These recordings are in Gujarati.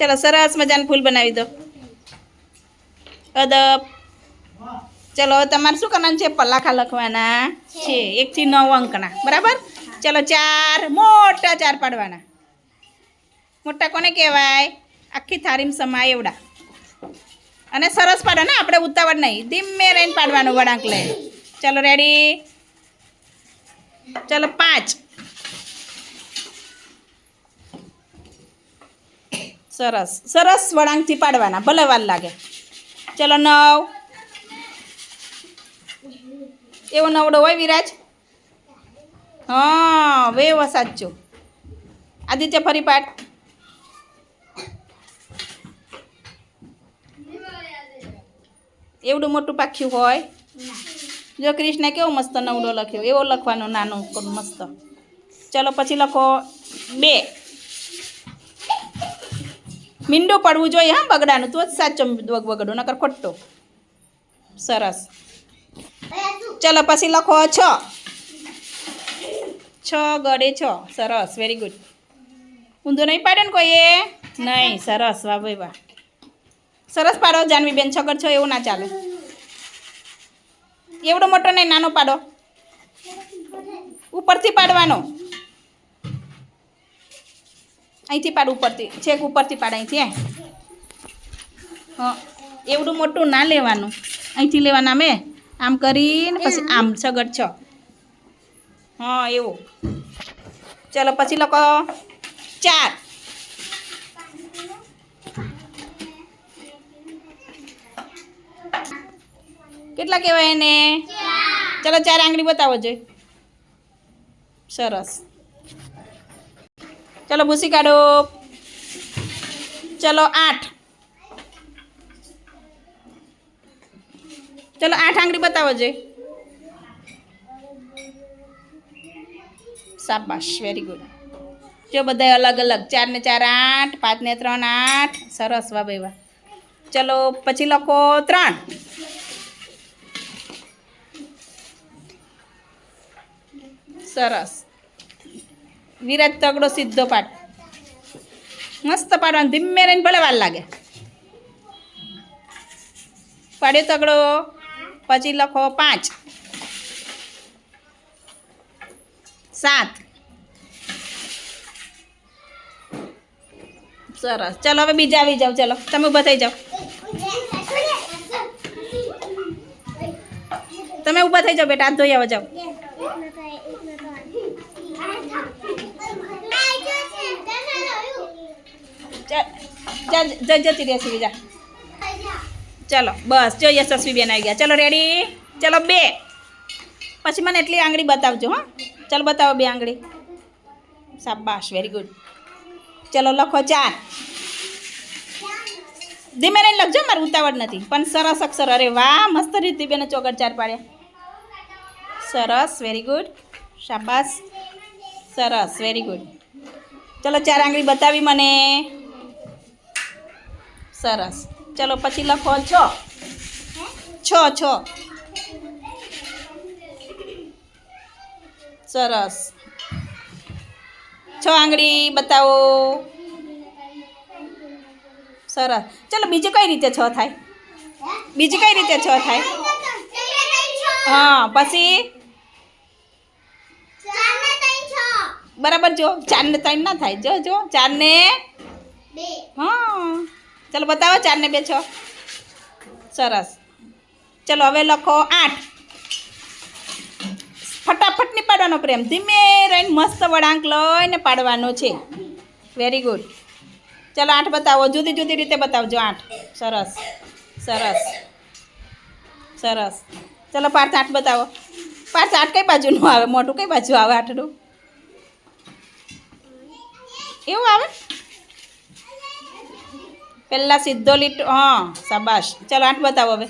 ચાલો સરસ મજાનું ફૂલ બનાવી દો. અદબ. ચલો તમારે શું કરવાનું છે? પલાખા લખવાના છે. એકથી નવ અંકના. બરાબર? ચલો, ચાર, મોટા ચાર પાડવાના. મોટા કોને કહેવાય? આખી થારીમ સમાય એવડા. અને સરસ પાડો ને, આપણે ઉતાવળ નહીં. ધીમે રહીને પાડવાનું વળાંક લઈ ચલો રેડી ચલો, પાંચ. સરસ સરસ વળાંકથી પાડવાના, ભલે વાર લાગે. ચલો નવ. એવો નવડો હોય વિરાજ? હા, વેવ સાચું. આદિત્ય ફરી પાઠ એવડું મોટું પાખ્યું હોય? જો કૃષ્ણે કેવો મસ્ત નવડો લખ્યો, એવો લખવાનો નાનો મસ્ત. ચલો પછી લખો બે. મીંડું પડવું જોઈએ, હા, બગડાનું. તો જ સાચો બગડો નકર ખોટો. સરસ. ચલો, પછી લખો છ. છ ગડે છ. સરસ વેરી ગુડ ઊંધો નહીં પાડે ને કોઈએ? નહીં, સરસ, વાહ ભાઈ વાહ. સરસ પાડો જાનવી બેન છગર છો, એવું ના ચાલે. એવડો મોટો નહીં, નાનો પાડો. ઉપરથી પાડવાનો. અહીંથી પાડ ઉપરથી. છેક ઉપરથી પાડ અહીંથી હે. એવડું મોટું ના લેવાનું. અહીંથી લેવાના મેં આમ કરીને પછી આમ સગડ છ. હા એવું. ચલો પછી લોકો ચાર. કેટલા કહેવાય એને? ચલો ચાર આંગળી બતાવો જોઈએ સરસ. ચલો ભૂસી કાઢો. ચલો આઠ. ચલો આઠ આંગળી બતાવો જે. શાબાશ વેરી ગુડ જો બધા અલગ અલગ. ચાર ને ચાર આઠ, પાંચ ને ત્રણ આઠ. સરસ, વાહ, ભાઈ, વાહ. ચલો પછી લખો ત્રણ. સરસ. વિરાજ તગડો સીધો પાડ મસ્ત પાડવાનો, ધીમે રહીને ભલે વાર લાગે. પાડ્યો તગડો પછી લખો પાંચ. સાત. સરસ. ચલો, હવે બીજા આવી જાઓ, ચલો. તમે ઊભા થઈ જાઓ. તમે ઊભા થઈ જાઓ બેટા હાથ ધોઈ આવો, જાઓ. ચાલ જતી રહેશે બીજા ચલો, બસ, જો યશસ્વી બેન આવી ગયા. ચલો રેડી ચલો, બે. પછી મને એટલી આંગળી બતાવજો, હા. ચાલો, બતાવો બે આંગળી. શાબાશ વેરી ગુડ ચલો, લખો ચાર. ધીમે રહીને લખજો, મારે ઉતાવળ નથી. પણ સરસ અક્ષર. અરે વાહ, મસ્ત રીતે બેને ચોગડ ચાર પાડ્યા. સરસ વેરી ગુડ શાબાશ. સરસ વેરી ગુડ ચલો ચાર આંગળી બતાવી મને. સરસ. ચલો પછી લખો. છ. છ છ. સરસ. છ આંગળી બતાવો. સરસ. ચલો બીજી કઈ રીતે છ થાય? બીજી કઈ રીતે છ થાય? હા પછી? બરાબર જો ચાર ને ત્રણ ના થાય. જો જો ચાર ને હા. ચાલો બતાવો ચાર ને બે છ. સરસ. ચલો હવે લખો આઠ. ફટાફટની પાડવાનો પ્રેમ. ધીમે રહીને મસ્ત વળાંક લઈને પાડવાનો છે. વેરી ગુડ ચલો આઠ બતાવો. જુદી જુદી રીતે બતાવજો આઠ. સરસ. સરસ. સરસ. ચલો પાર્થ આઠ બતાવો. પાર્થ આઠ કઈ બાજુનું આવે? મોટું કઈ બાજુ આવે આઠનું એવું આવે? પહેલાં સીધો લીટ હા શાબાશ. ચલો આઠ બતાવો હવે.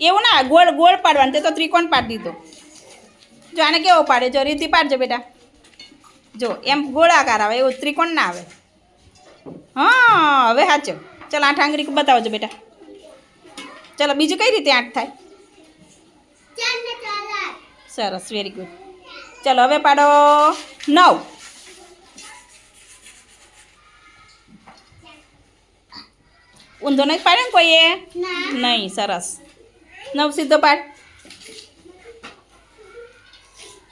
એવું ના ગોળ ગોળ પાડવાનું તે તો ત્રિકોણ પાડી દીધો. જો આને કેવો પાડે? જો રીતિ પાડજો બેટા. જો એમ ગોળાકાર આવે એવું ત્રિકોણ ના આવે. હા હવે સાચો ચાલો આઠ આંગળી બતાવજો બેટા. ચાલો બીજું કઈ રીતે આઠ થાય? સરસ વેરી ગુડ ચાલો હવે પાડો. નવ. ઊંધો નહીં પાડે ને કોઈએ? નહીં સરસ. નવ સીધો પાડ.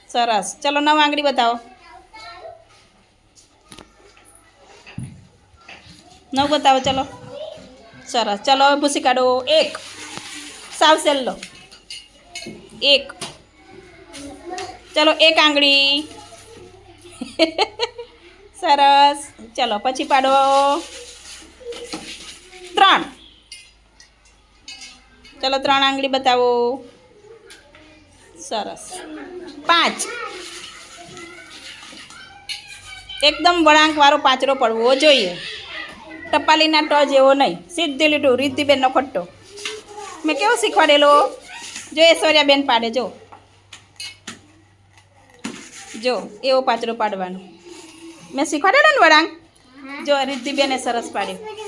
સરસ. ચલો નવ આંગળી બતાવો. નવ બતાવો ચલો. સરસ. ચલો હવે ભૂસી કાઢો. એક. સાવ સેલ્લો. એક. ચલો એક આંગળી. સરસ. ચલો પછી પાડો. ત્રણ. ચલો ત્રણ આંગળી બતાવો. સરસ. પાંચ. એકદમ વળાંકવાળો પાચરો પડવો જોઈએ. ટપાલીના ટ જેવો નહીં. સીધી લીટું રીતિબેનનો ખટ્ટો મેં કેવો શીખવાડેલો? જો ઐશ્વર્યાબેન પાડે જો. જો એવો પાચરો પાડવાનો. મેં શીખવાડેલો ને વળાંક? જો રિદ્ધિબેને સરસ પાડ્યું.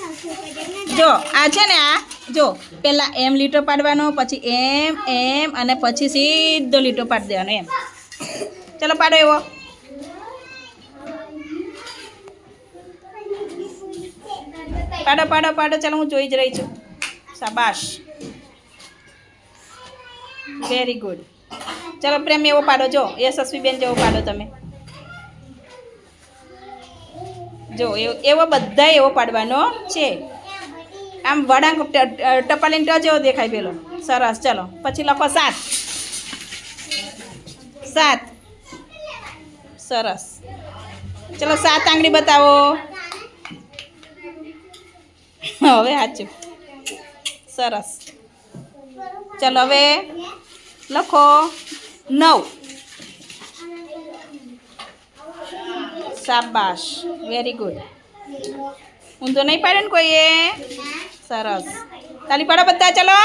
જો, આ છે ને આ, જો પહેલાં એમ લીટો પાડવાનો, પછી એમ એમ, અને પછી સીધો લીટો પાડી દેવાનો, એમ. ચલો પાડો એવો. પાડો પાડો પાડો, ચાલો હું જોઈ જ રહી છું. શાબાશ. વેરી ગુડ ચલો પ્રેમ એવો પાડો, જો, યશસ્વીબેન જેવો પાડો તમે. જો, એવો બધા એવો પાડવાનો છે. આમ વળાંક ટપાલીને ટ જેવો દેખાય પેલો. સરસ, ચલો. પછી લખો સાત. સાત. સરસ. ચલો, સાત આંગળી બતાવો. હવે સાચું. સરસ. ચલો, હવે લખો. નવ. શાબાશ. વેરી ગુડ ઊંધો નહીં પાડે ને કોઈએ? સરસ. તાલી પાડો બધા ચલો.